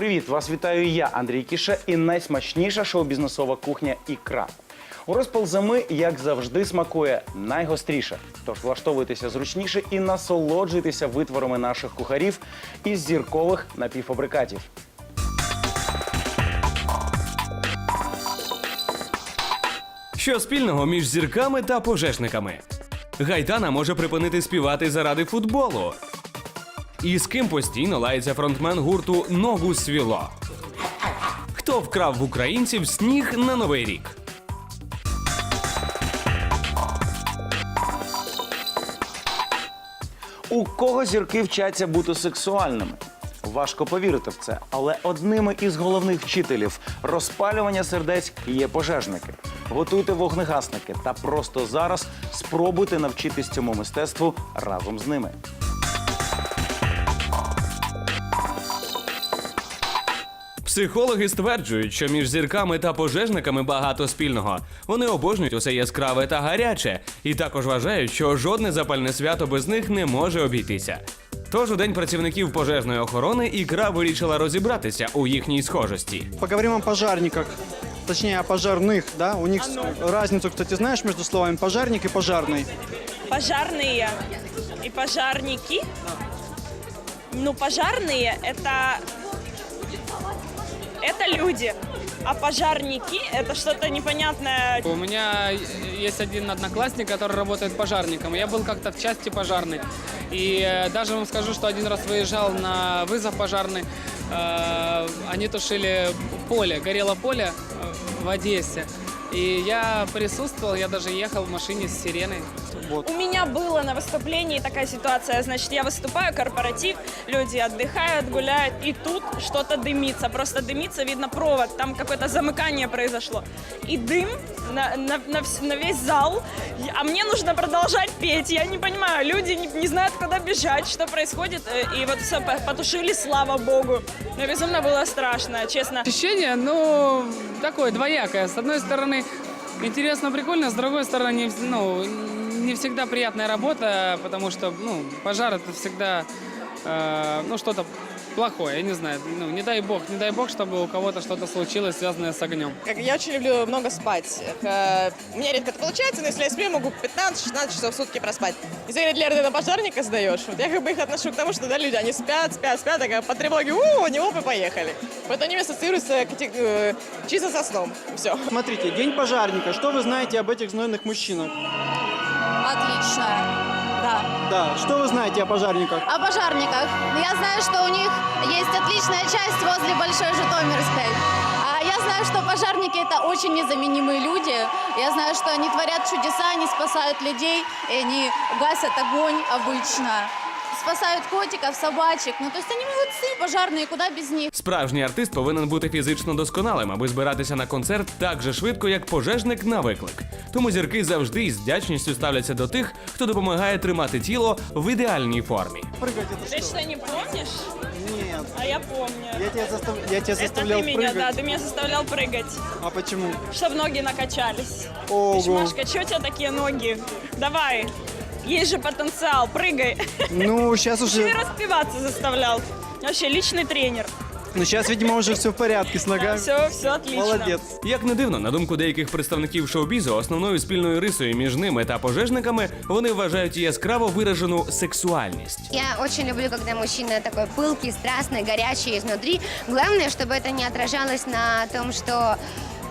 Привіт! Вас вітаю я, Андрій Кіше, і найсмачніша шоу-бізнесова кухня Ікра. У розпал зими, як завжди, смакує найгостріше. Тож влаштовуйтеся зручніше і насолоджуйтеся витворами наших кухарів із зіркових напівфабрикатів. Що спільного між зірками та пожежниками? Гайтана може припинити співати заради футболу. І з ким постійно лається фронтмен гурту Ногу свіло. Хто вкрав в українців сніг на новий рік? У кого зірки вчаться бути сексуальними? Важко повірити в це, але одними із головних вчителів розпалювання сердець є пожежники. Готуйте вогнегасники та просто зараз спробуйте навчитись цьому мистецтву разом з ними. Психологи стверджують, що між зірками та пожежниками багато спільного. Вони обожнюють усе яскраве та гаряче, і також вважають, що жодне запальне свято без них не може обійтися. Тож у день працівників пожежної охорони ікра вирішила розібратися у їхній схожості. Поговорим о пожарниках. Точнее, о пожарных, да? У них разницу, кстати, знаешь между словами пожарник и пожарный? Пожарные и пожарники. Ну, пожарные это это люди, а пожарники это что-то непонятное. У меня есть один одноклассник, который работает пожарником. Я был как-то в части пожарной. И э, даже вам скажу, что один раз выезжал на вызов пожарный. э, Они тушили поле, горело поле э, в Одессе. И я присутствовал, я даже ехал в машине с сиреной. У меня была на выступлении такая ситуация, значит, я выступаю, корпоратив, люди отдыхают, гуляют, и тут что-то дымится, просто дымится, видно провод, там какое-то замыкание произошло. И дым на, на, на вс- на весь зал, а мне нужно продолжать петь, я не понимаю, люди не, не знают, куда бежать, что происходит, э, и вот все потушили, слава богу. Но безумно было страшно, честно. Ощущение, ну, такое двоякое. С одной стороны, интересно, прикольно, с другой стороны, не, ну, не всегда приятная работа, потому что, ну, пожар это всегда, э, ну, что-то плохое, я не знаю, ну, не дай бог, не дай бог, чтобы у кого-то что-то случилось, связанное с огнем. Как Я очень люблю много спать. Э, У меня редко это получается, но если я сплю, я могу 15-16 часов в сутки проспать. Если говорить, Лера, ты на пожарника сдаешь, вот я как бы их отношу к тому, что да, люди, они спят, спят, спят, такая по тревоге, у, не оп, и поехали. Поэтому они ассоциируются кати- э, чисто со сном. Все. Смотрите, день пожарника. Что вы знаете об этих знойных мужчинах? Отлично. Да. Да, что вы знаете о пожарниках? О пожарниках. Я знаю, что у них есть отличная часть возле Большой Житомирской. А я знаю, что пожарники это очень незаменимые люди. Я знаю, что они творят чудеса, они спасают людей, и они гасят огонь обычно. Спасают котиков, собачек. Ну, то есть они молодцы, пожарные, куда без них. Справжній артист повинен бути фізично досконалим, аби збиратися на концерт так же швидко, як пожежник на виклик. Тому зірки завжди із вдячністю ставляться до тих, хто допомагає тримати тіло в ідеальній формі. Прыгать это Ты что? что, не помнишь? Нет. А я помню. Я тебя, застав... я тебя Это заставлял ты меня, прыгать. да, ты меня заставлял прыгать, А почему? чтобы ноги накачались. Ого. Машка, что у тебя такие ноги? Давай, есть же потенциал, прыгай. Ну, сейчас Ты уже... распеваться заставлял. Вообще, личный тренер. Ну, сейчас, видимо, уже все в порядке с ногами. Все, все отлично. Молодец. Як не дивно, на думку деяких представників шоу-бізу, основною спільною рисою між ними та пожежниками вони вважають яскраво виражену сексуальність. Я очень люблю, когда мужчина такой пылкий, страстный, горячий изнутри. Главное, чтобы это не отражалось на том, что э,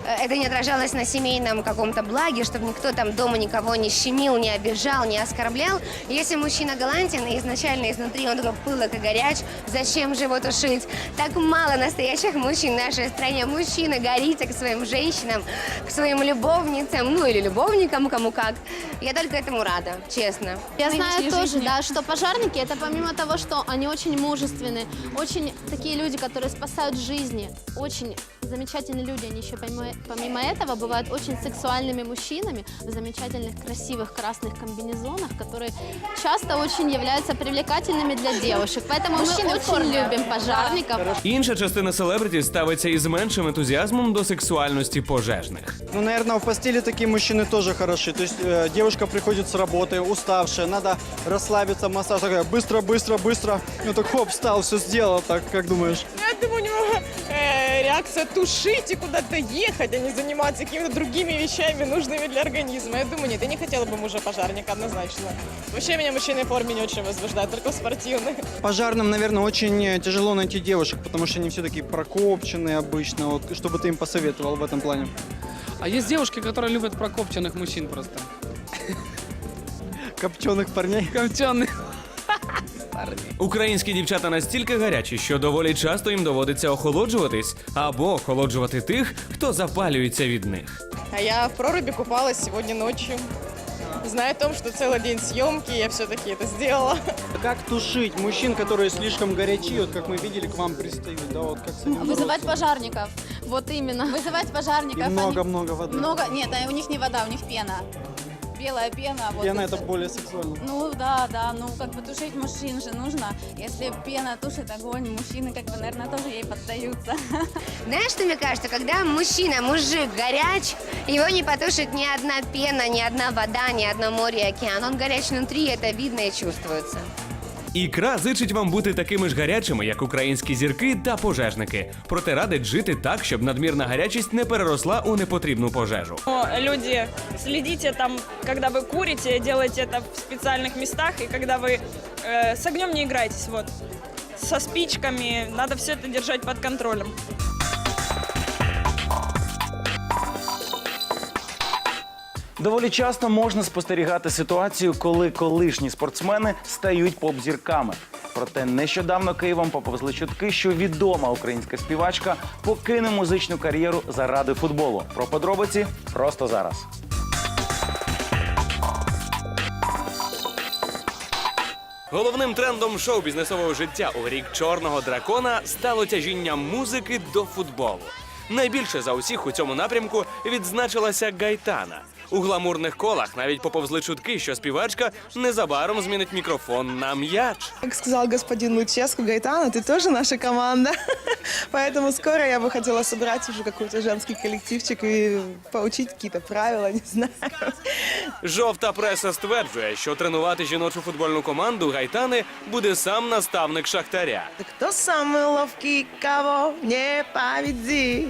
это не отражалось на семейном каком-то благе, чтобы никто там дома никого не щемил, не обижал, не оскорблял. Если мужчина галантен и изначально изнутри он такой пылок и горяч, зачем же его тушить? Так мало настоящих мужчин в нашей стране. Мужчина горите к своим женщинам, к своим любовницам, ну или любовникам, кому как. Я только этому рада, честно. Я знаю тоже, да, что пожарники это помимо того, что они очень мужественны, очень такие люди, которые спасают жизни, очень замечательные люди, они еще помимо, помимо этого бывают очень сексуальными мужчинами в замечательных красивых красных комбинезонах, которые часто очень являются привлекательными для девушек. Поэтому мы очень любим пожарников. Інша частина селебриті ставиться із меншим ентузіазмом до сексуальності пожежних. Ну, наверное, в постели такие мужчины тоже хороши. То есть э, девушка приходит с работы, уставшая, надо расслабиться, массаж такая, быстро, быстро, быстро. Ну так хоп, встал, все сделал, так, как думаешь? Акция тушить и куда-то ехать, а не заниматься какими-то другими вещами, нужными для организма. Я думаю, нет, я не хотела бы мужа пожарника однозначно. Вообще меня мужчины в форме не очень возбуждают, только в спортивной. Пожарным, наверное, очень э, тяжело найти девушек, потому что они все такие прокопченные обычно. Вот, что бы ты им посоветовал в этом плане? А есть девушки, которые любят прокопченных мужчин просто. Копченых парней. Копченых. Українські дівчата настільки гарячі, що доволі часто їм доводиться охолоджуватись або охолоджувати тих, хто запалюється від них. А я в проруби купалась сегодня ночью. Зная о том, что целый день съемки, я все-таки это сделала. Как тушить мужчин, которые слишком горячи, вот как мы видели, к вам пристают, да, вот как с этим Вызывать бороться? пожарников. Вот именно. Вызывать пожарников. И Они- много-много воды. Много, нет, а у них не вода, у них пена. Белая пена. Вот Пена это- это более сексуально. Ну да, да, ну как бы тушить мужчин же нужно. Если пена тушит огонь, мужчины как бы, наверное, тоже ей поддаются. Знаешь, что мне кажется, когда мужчина, мужик горяч, его не потушит ни одна пена, ни одна вода, ни одно море и океан. Он горяч внутри, это видно и чувствуется. Ікра зичить вам бути такими ж гарячими, як українські зірки та пожежники. Проте радить жити так, щоб надмірна гарячість не переросла у непотрібну пожежу. Но люди, следите там, когда вы курите, делайте это в специальных местах, и когда вы э, с огнем не играйтесь, вот. Со спичками, надо все это держать под контролем. Доволі часто можна спостерігати ситуацію, коли колишні спортсмени стають поп-зірками. Проте нещодавно Києвом поповзли чутки, що відома українська співачка покине музичну кар'єру заради футболу. Про подробиці просто зараз. Головним трендом шоу-бізнесового життя у рік чорного дракона стало тяжіння музики до футболу. Найбільше за усіх у цьому напрямку відзначилася Гайтана. У гламурних колах навіть поповзли чутки, що співачка незабаром змінить мікрофон на м'яч. Как сказал господин Луческу, Гайтана, ты тоже наша команда. Поэтому скоро я бы хотела собрать уже какой-то женский коллективчик и поучить какие-то правила, не знаю. Жовта преса стверджує, що тренувати жіночу футбольну команду Гайтани буде сам наставник Шахтаря. Кто самый ловкий, кого не победит?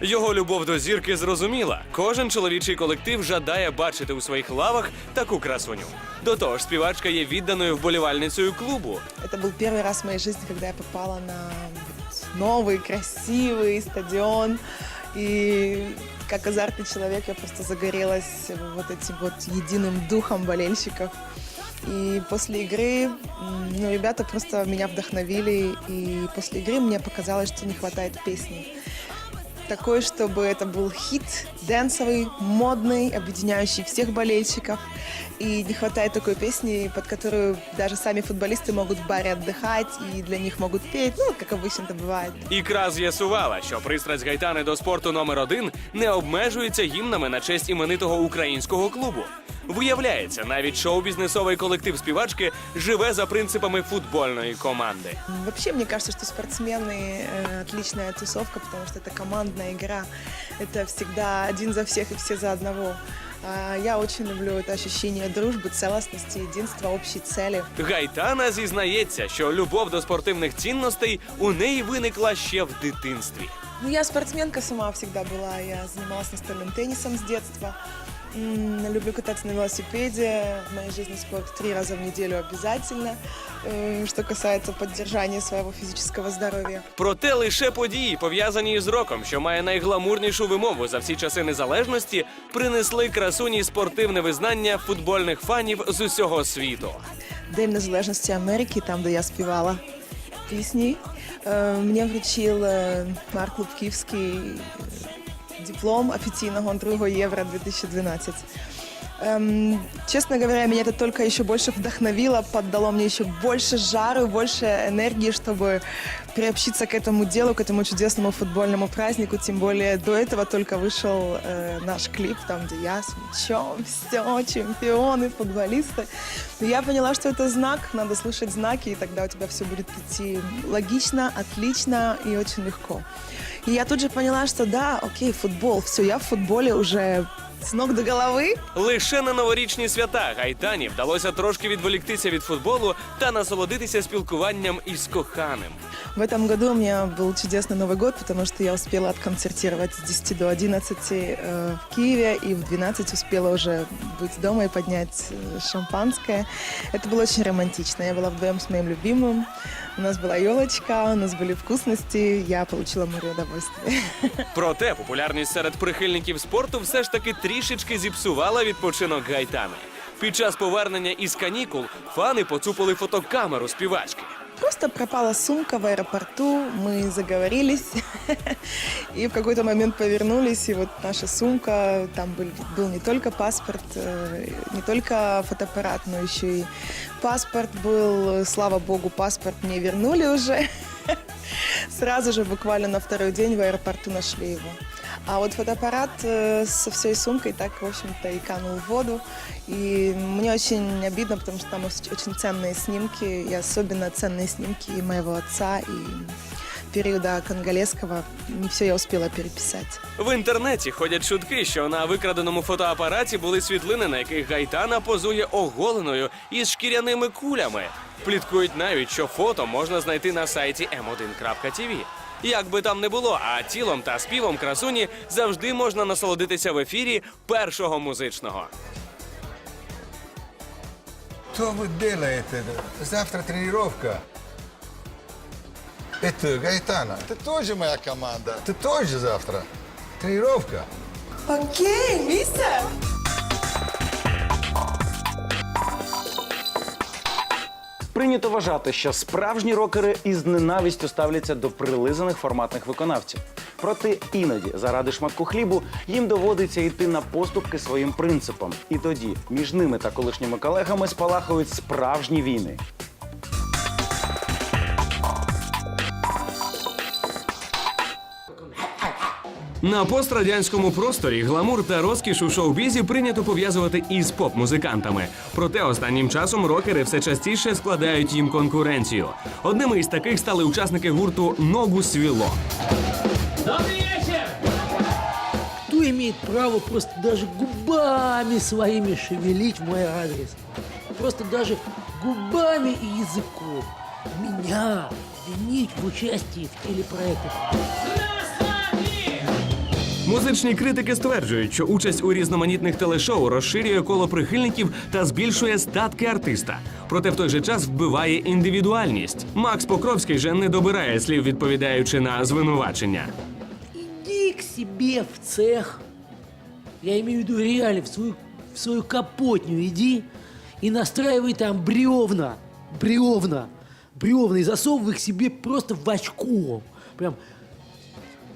Його любов до зірки зрозуміла. Кожен чоловічий колектив жадає бачити у своїх лавах таку красуню. До того ж, співачка є відданою вболівальницею клубу. Это был первый раз в моей жизни, когда я попала на новый, красивый стадион. И как азартный человек я просто загорелась вот этим вот единым духом болельщиков. И после игры, м, ну, ребята просто меня вдохновили, и после игры мне показалось, что не хватает песни. Такой, чтобы это был хит, дэнсовый, модный, объединяющий всех болельщиков. И не хватает такой песни, под которую даже сами футболисты могут в баре отдыхать, и для них могут петь, ну, как обычно это бывает. Ікра з'ясувала, що пристрасть Гайтани до спорту номер один не обмежується гімнами на честь іменитого українського клубу. Виявляється, навіть шоу-бізнесовий колектив співачки живе за принципами футбольної команди. М, Вообще, мне кажется, что спортсмены э, отличная тусовка, потому что это командная игра. Это всегда один за всех и все за одного. А Я очень люблю это ощущение дружбы, целостности, единства, общей цели. Гайтана зізнається, що любов до спортивних цінностей у неї виникла ще в дитинстві. Ну, я спортсменка сама всегда была. Я занималась настольным теннисом с детства. Люблю кататься на велосипеде. В моей жизни спорт три раза в неделю обязательно. Что касается поддержания своего физического здоровья. Проте лише події, пов'язані з роком, що має найгламурнішу вимову за всі часи незалежності, принесли красуні спортивне визнання футбольних фанів з усього світу. День незалежності Америки, там, де я співала пісні. Е, Мені вручив е, Марк Лубківський диплом офіційного другого Євро 2012. Эм, честно говоря, меня это только еще больше вдохновило, поддало мне еще больше жару, больше энергии, чтобы приобщиться к этому делу, к этому чудесному футбольному празднику. Тем более до этого только вышел э, наш клип, там, где я с мячом, все, чемпионы, футболисты. И я поняла, что это знак, надо слушать знаки, и тогда у тебя все будет идти логично, отлично и очень легко. И я тут же поняла, что да, окей, футбол, все, я в футболе уже с ног до головы. Лише на новорічні свята Гайтані вдалося трошки відволіктися від футболу та насолодитися спілкуванням із коханим. В этом году у меня был чудесный Новый год, потому что я успела отконцертировать с 10 до 11 э, в Киеве, и в 12 успела уже быть дома и поднять э, шампанское. Это было очень романтично. Я была вдвоем с моим любимым. У нас была елочка, у нас были вкусности, я получила море удовольствия. Проте популярність серед прихильників спорту все ж таки трішечки зіпсувала відпочинок гайтани. Під час повернення із канікул фани поцупили фотокамеру співачки. Просто пропала сумка в аэропорту, мы заговорились, и в какой-то момент повернулись, и вот наша сумка, там был, был не только паспорт, э, не только фотоаппарат, но еще и паспорт был, слава богу, паспорт мне вернули уже. Сразу же, буквально на второй день в аэропорту нашли его. А вот фотоаппарат э, со всей сумкой так, в общем-то, и канул в воду. И мне очень обидно, потому что там оч- очень ценные снимки, и особенно ценные снимки и моего отца, и периода конголезского. Не все я успела переписать. В інтернеті ходять чутки, що на викраденому фотоапараті були світлини, на яких гайтана позує оголеною із шкіряними кулями. Пліткують навіть, що фото можна знайти на сайті m1.tv. Як би там не було, а тілом та співом красуні завжди можна насолодитися в ефірі першого музичного. Что вы делаете? Завтра тренировка. Это Гайтана. Ты тоже моя команда. Ты тоже завтра. Тренировка. Окей, мистер! Прийнято вважати, що справжні рокери із ненавистю ставляться до прилизаних форматних виконавців. Проте іноді, заради шматку хлібу, їм доводиться йти на поступки своїм принципам. І тоді між ними та колишніми колегами спалахують справжні війни. На пострадянському просторі гламур та розкіш у шоу-бізі прийнято пов'язувати із поп-музикантами. Проте останнім часом рокери все частіше складають їм конкуренцію. Одними із таких стали учасники гурту Ногу свіло. Кто имеет право просто даже губами своими шевелить в мой адрес? Просто даже губами и языком. Меня винить в участии в телепроектах. Музичні критики стверджують, що участь у різноманітних телешоу розширює коло прихильників та збільшує статки артиста. Проте в той же час вбиває індивідуальність. Макс Покровський же не добирає слів, відповідаючи на звинувачення. Иди к себе в цех. Я имею в виду реально в свою, в свою капотню иди и настраивай там бревна. Бревна. Бревна. И засовывай их себе просто в очко. Прям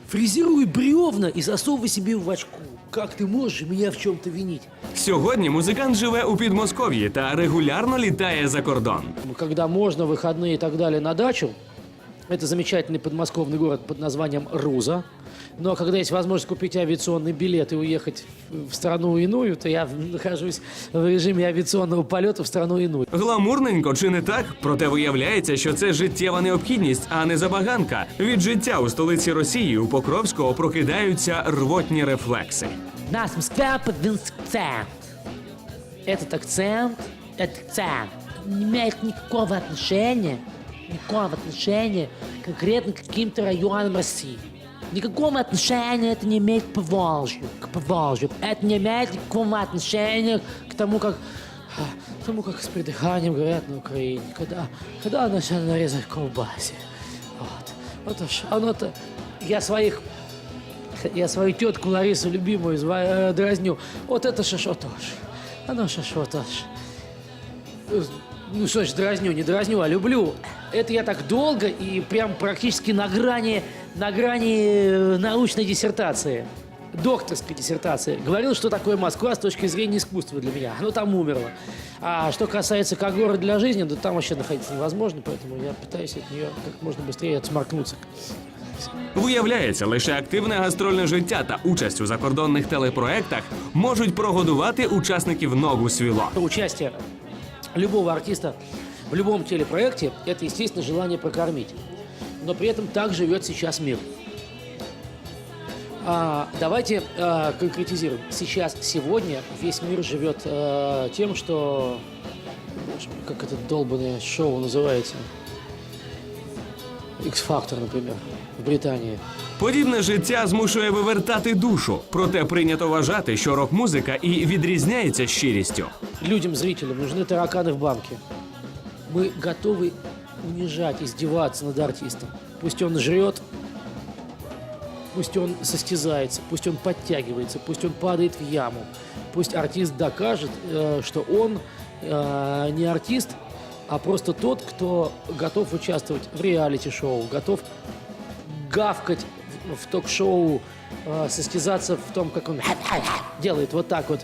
фрезеруй бревна и засовывай себе в очко. Как ты можешь меня в чем-то винить? Сьогодні музикант живе у Підмосков'ї та регулярно літає за кордон. Когда можно, выходные и так далее на дачу, это замечательный подмосковный город под названием Руза. Но когда есть возможность купить авиационный билет и уехать в страну иную, то я нахожусь в режиме авиационного полета в страну иную. Гламурненько чи не так? Проте виявляється, що це життєва необхідність, а не забаганка. Від життя у столиці Росії у Покровського прокидаються рвотні рефлекси. Нас Москва под акцент. Этот акцент, этот акцент не имеет никакого отношения, никакого отношения конкретно к каким-то районам России. Никакого отношения это не имеет к Поволжью, к Поволжью. Это не имеет никакого отношения к тому, как к тому, как с придыханием говорят на Украине, когда, когда начали нарезать колбасе. Вот. Вот уж оно-то... Я своих я свою тетку Ларису любимую зва- э, дразню. Вот это шашо тоже. Оно шашо тоже. Э, Ну что ж, дразню, не дразню, а люблю. Это я так долго и прям практически на грани, на грани э, научной диссертации. Докторской диссертации. Говорил, что такое Москва с точки зрения искусства для меня. Оно там умерло. А что касается как город для жизни, да там вообще находиться невозможно, поэтому я пытаюсь от нее как можно быстрее отсморкнуться. Виявляється, лише активне гастрольне життя та участь у закордонних телепроектах можуть прогодувати учасників ногу свіло. Участие любого артиста в любом телепроекте – это, естественно, желание прокормить. Но при этом так живет сейчас мир. А, давайте а, конкретизируем. Сейчас, сегодня весь мир живет а, тем, что... Боже мой, как это долбанное шоу называется? X-Factor, например, в Британии. Подібне життя змушує вивертати душу, проте прийнято вважати, що рок-музика і відрізняється щирістю. Людям, зрителям нужны тараканы в банке. Мы готовы унижать, издеваться над артистом. Пусть он жрет, пусть он состязается, пусть он подтягивается, пусть он падает в яму. Пусть артист докажет, э, что он э, не артист, а просто тот, кто готов участвовать в реалити-шоу, готов гавкать в, ток-шоу, э, состязаться в том, как он делает вот так вот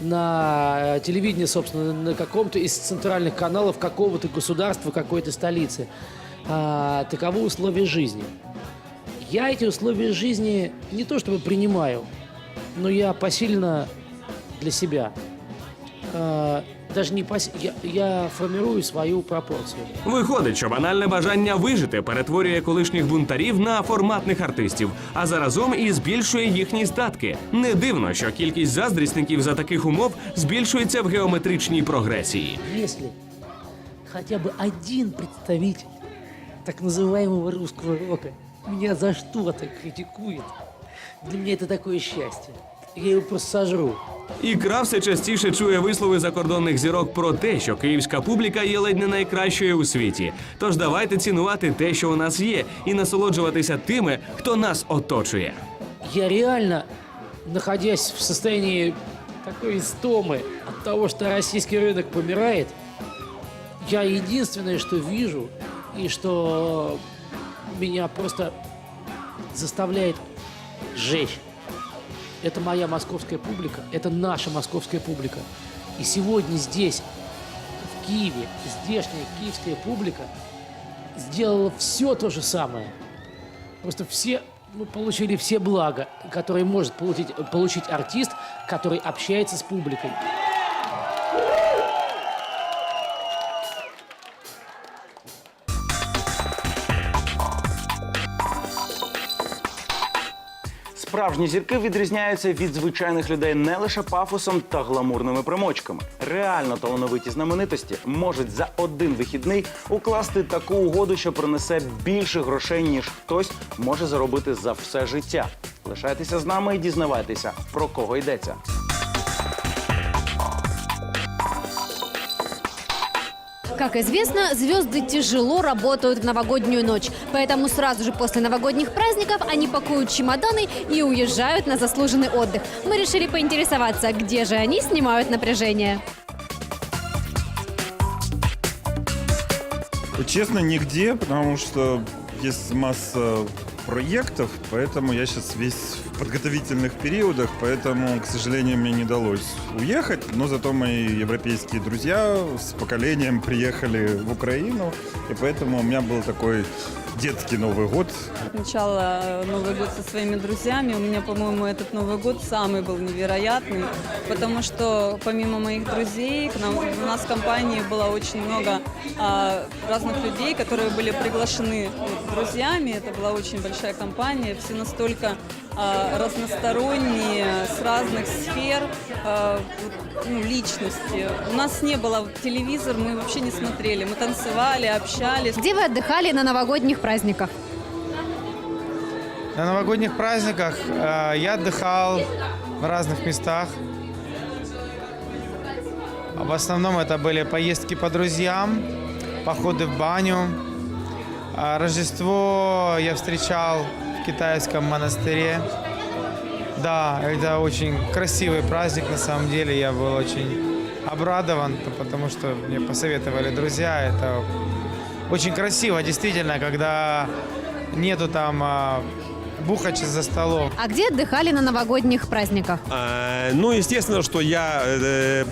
на э, телевидении, собственно, на каком-то из центральных каналов какого-то государства, какой-то столицы. А, таковы условия жизни. Я эти условия жизни не то чтобы принимаю, но я посильно для себя. А, даже не пос... я, я формирую свою пропорцию. Виходить, що банальне бажання вижити перетворює колишніх бунтарів на форматних артистів, а заразом і збільшує їхні статки. Не дивно, що кількість заздрісників за таких умов збільшується в геометричній прогресії. Если хотя бы один представитель так называемого русского рока меня за что-то критикует, для меня это такое счастье. Я его просто сожру. Все частіше чує вислови закордонних зірок про те, що київська публіка є ледь не найкращою у світі. Тож давайте цінувати те, що у нас є, і насолоджуватися тими, хто нас оточує. Я реально, находясь в состоянии такой истомы от того, что российский рынок помирает, я единственное, что вижу, и что меня просто заставляет жечь. Это моя московская публика, это наша московская публика. И сегодня здесь, в Киеве, здешняя киевская публика сделала все то же самое. Просто все ну, получили все блага, которые может получить, получить артист, который общается с публикой. Справжні зірки відрізняються від звичайних людей не лише пафосом та гламурними примочками. Реально талановиті знаменитості можуть за один вихідний укласти таку угоду, що принесе більше грошей, ніж хтось може заробити за все життя. Лишайтеся з нами і дізнавайтеся, про кого йдеться. Как известно, звезды тяжело работают в новогоднюю ночь. Поэтому сразу же после новогодних праздников они пакуют чемоданы и уезжают на заслуженный отдых. Мы решили поинтересоваться, где же они снимают напряжение. Честно, нигде, потому что есть масса проектов, поэтому я сейчас весь в подготовительных периодах, поэтому, к сожалению, мне не удалось уехать, но зато мои европейские друзья с поколением приехали в Украину, и поэтому у меня был такой детский Новый год. Отмечала э, Новый год со своими друзьями. У меня, по-моему, этот Новый год самый был невероятный, потому что помимо моих друзей, к нам, у нас в компании было очень много а, разных людей, которые были приглашены вот, друзьями. Это была очень большая компания, все настолько а, разносторонние, с разных сфер, вот, ну, личности. У нас не было телевизор, мы вообще не смотрели. Мы танцевали, общались. Где вы отдыхали на новогодних праздниках? На новогодних праздниках э, я отдыхал в разных местах. В основном это были поездки по друзьям, походы в баню. А Рождество я встречал китайском монастыре. Да, это очень красивый праздник на самом деле. Я был очень обрадован, потому что мне посоветовали друзья. Это очень красиво, действительно, когда нету там а, бухач за столом. А где отдыхали на новогодних праздниках? А, Ну, естественно, что я э,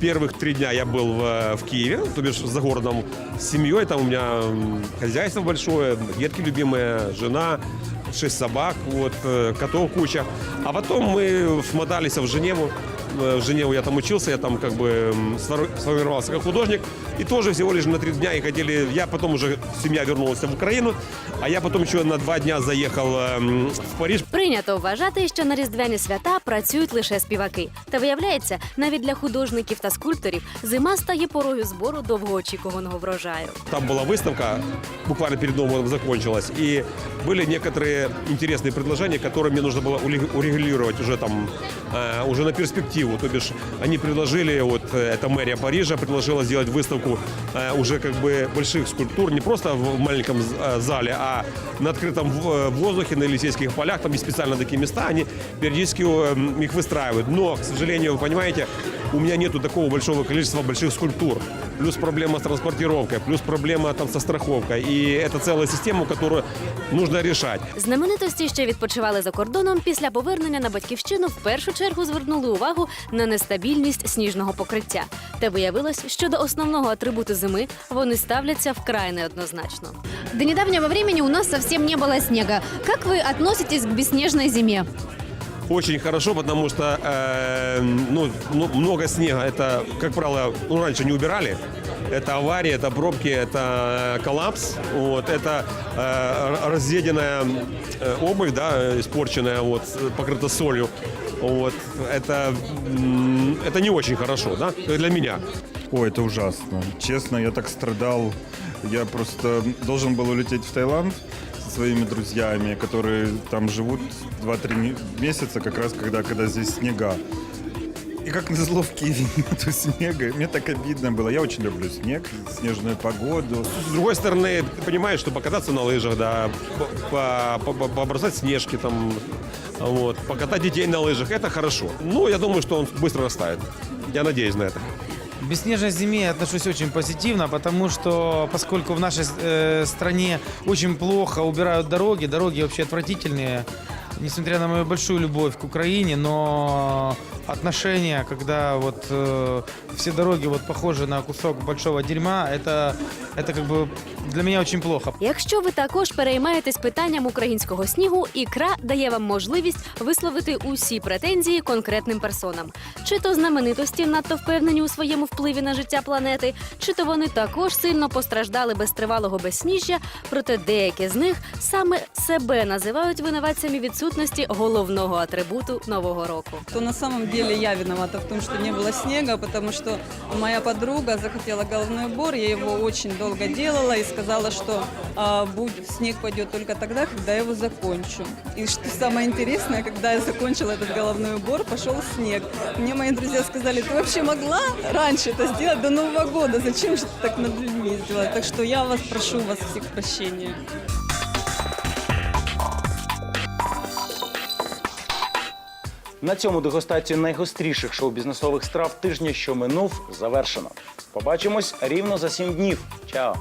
первых три дня я был в, в Киеве, то бишь за городом с семьей. Там у меня м, хозяйство большое, детки любимые, жена. шесть собак, вот, э, котов куча. А потом мы смотались в Женеву. Э, В Женеву я там учился, я там как бы м, сфор- сформировался как художник. И тоже всего лишь на три дня и хотели... Я потом уже, семья вернулась в Украину, а я потом еще на два дня заехал эм, в Париж. Прийнято вважати, що на різдвяні свята працюють лише співаки. Та виявляється, навіть для художників та скульпторів зима стає порою збору довгоочікуваного врожаю. Там была выставка, буквально перед Новым годом закончилась, и были некоторые интересные предложения, которые мне нужно было ули- урегулировать уже там, э, уже на перспективу. То бишь, они предложили, вот э, эта мэрия Парижа предложила сделать выставку э, уже как бы больших скульптур, не просто в маленьком з- э, зале, а на открытом в- э, воздухе, на Елисейских полях, там есть специально такие места, они периодически э, их выстраивают. Но, к сожалению, вы понимаете, у меня нету такого большого количества больших скульптур. Плюс проблема с транспортировкой, плюс проблема там со страховкой. И это целая система, которую нужно решать. Знаменитості, що відпочивали за кордоном, після повернення на батьківщину в першу чергу звернули увагу на нестабільність сніжного покриття. Та виявилось, що до основного атрибуту зими вони ставляться вкрай неоднозначно. До недавнего времени у нас совсем не было снега. Как вы относитесь к бесснежной зиме? Очень хорошо, потому что э, ну, ну, много снега. Это, как правило, ну, раньше не убирали. Это аварии, это пробки, это э, коллапс. Вот, это э, разъеденная э, обувь, да, испорченная, вот, покрыта солью. Вот, это, это не очень хорошо, да, для меня. Ой, это ужасно. Честно, я так страдал. Я просто должен был улететь в Таиланд своими друзьями, которые там живут 2-3 не- месяца, как раз когда, когда здесь снега. И как назло в Киеве нету снега. Мне так обидно было. Я очень люблю снег, снежную погоду. С другой стороны, ты понимаешь, что покататься на лыжах, да, по- по- по- побросать снежки там, вот, покатать детей на лыжах, это хорошо. Ну, я думаю, что он быстро растает. Я надеюсь на это. К беснежной зиме я отношусь очень позитивно, потому что поскольку в нашей э, стране очень плохо убирают дороги, дороги вообще отвратительные, несмотря на мою большую любовь к Украине, но отношения, когда вот э, все дороги вот похожи на кусок большого дерьма, это, это как бы для меня очень плохо. Якщо ви також переймаєтесь питанням українського снігу, ікра дає вам можливість висловити усі претензії конкретним персонам. Чи то знаменитості надто впевнені у своєму впливі на життя планети, чи то вони також сильно постраждали без тривалого безсніжжя, проте деякі з них саме себе називають винуватцями відсутності головного атрибуту нового року. То на самом деле я виновата в том, что не было снега, потому что моя подруга захотела головной убор, я его очень долго делала и сказала, что а, будет, снег пойдет только тогда, когда я его закончу. И что самое интересное, когда я закончила этот головной убор, пошел снег. Мне мои друзья сказали, ты вообще могла раньше это сделать до Нового года, зачем же ты так над людьми сделала? Так что я вас прошу вас всех прощения. На цьому дегустацію найгостріших шоу-бізнесових страв тижня, що минув, завершено. Побачимось рівно за сім днів. Чао!